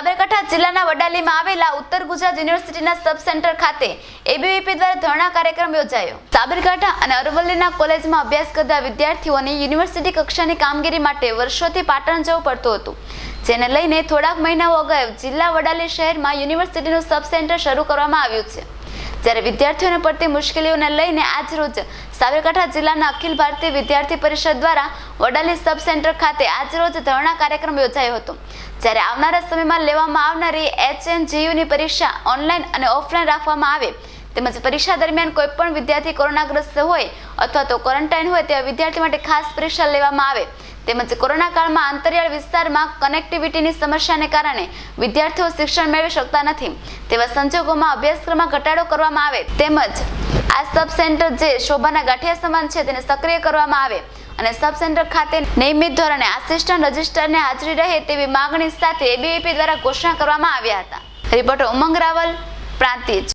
સાબરકાંઠા જિલ્લાના વડાલીમાં આવેલા ઉત્તર ગુજરાત યુનિવર્સિટીના સબ સેન્ટર ખાતે એબીવીપી દ્વારા ધરણા કાર્યક્રમ યોજાયો. સાબરકાંઠા અને અરવલ્લીના કોલેજમાં અભ્યાસ કરતા વિદ્યાર્થીઓને યુનિવર્સિટી કક્ષાની કામગીરી માટે વર્ષોથી પાટણ જવું પડતું હતું. જેને લઈને થોડાક મહિનાઓ અગાઉ જિલ્લા વડાલી શહેરમાં યુનિવર્સિટીનું સબ સેન્ટર શરૂ કરવામાં આવ્યું છે. જ્યારે વિદ્યાર્થીઓને પડતી મુશ્કેલીઓને લઈને આજ રોજ સાબરકાંઠા જિલ્લાના અખિલ ભારતીય વિદ્યાર્થી પરિષદ દ્વારા વડાલી સબ સેન્ટર ખાતે આજરોજ ધરણા કાર્યક્રમ યોજાયો હતો. જ્યારે આવનારા સમયમાં લેવામાં આવનારી એચએનજીયુની પરીક્ષા ઓનલાઈન અને ઓફલાઈન રાખવામાં આવે, તેમજ પરીક્ષા દરમિયાન કોઈ પણ વિદ્યાર્થી કોરોનાગ્રસ્ત હોય અથવા તો ક્વોરન્ટાઇન હોય તેવા વિદ્યાર્થી માટે ખાસ પરીક્ષા લેવામાં આવે તેમજ કોરોના કાળમાં અંતરિયાળ વિસ્તારમાં કનેક્ટિવિટીની સમસ્યાને કારણે વિદ્યાર્થીઓ શિક્ષણ મેળવી શકતા નથી. તેવા સંજોગોમાં અભ્યાસક્રમમાં ઘટાડો કરવામાં આવે તેમજ આ સબ સેન્ટર જે શોભાના ગાંઠિયા સમાન છે તેને સક્રિય કરવામાં આવે અને સબ સેન્ટર ખાતે નિયમિત ધોરણે આસિસ્ટન્ટ રજિસ્ટરને હાજરી રહે તેવી માગણી સાથે એબીવીપી દ્વારા ઘોષણા કરવામાં આવ્યા હતા. રિપોર્ટર ઉમંગ રાવલ, પ્રાંતિજ.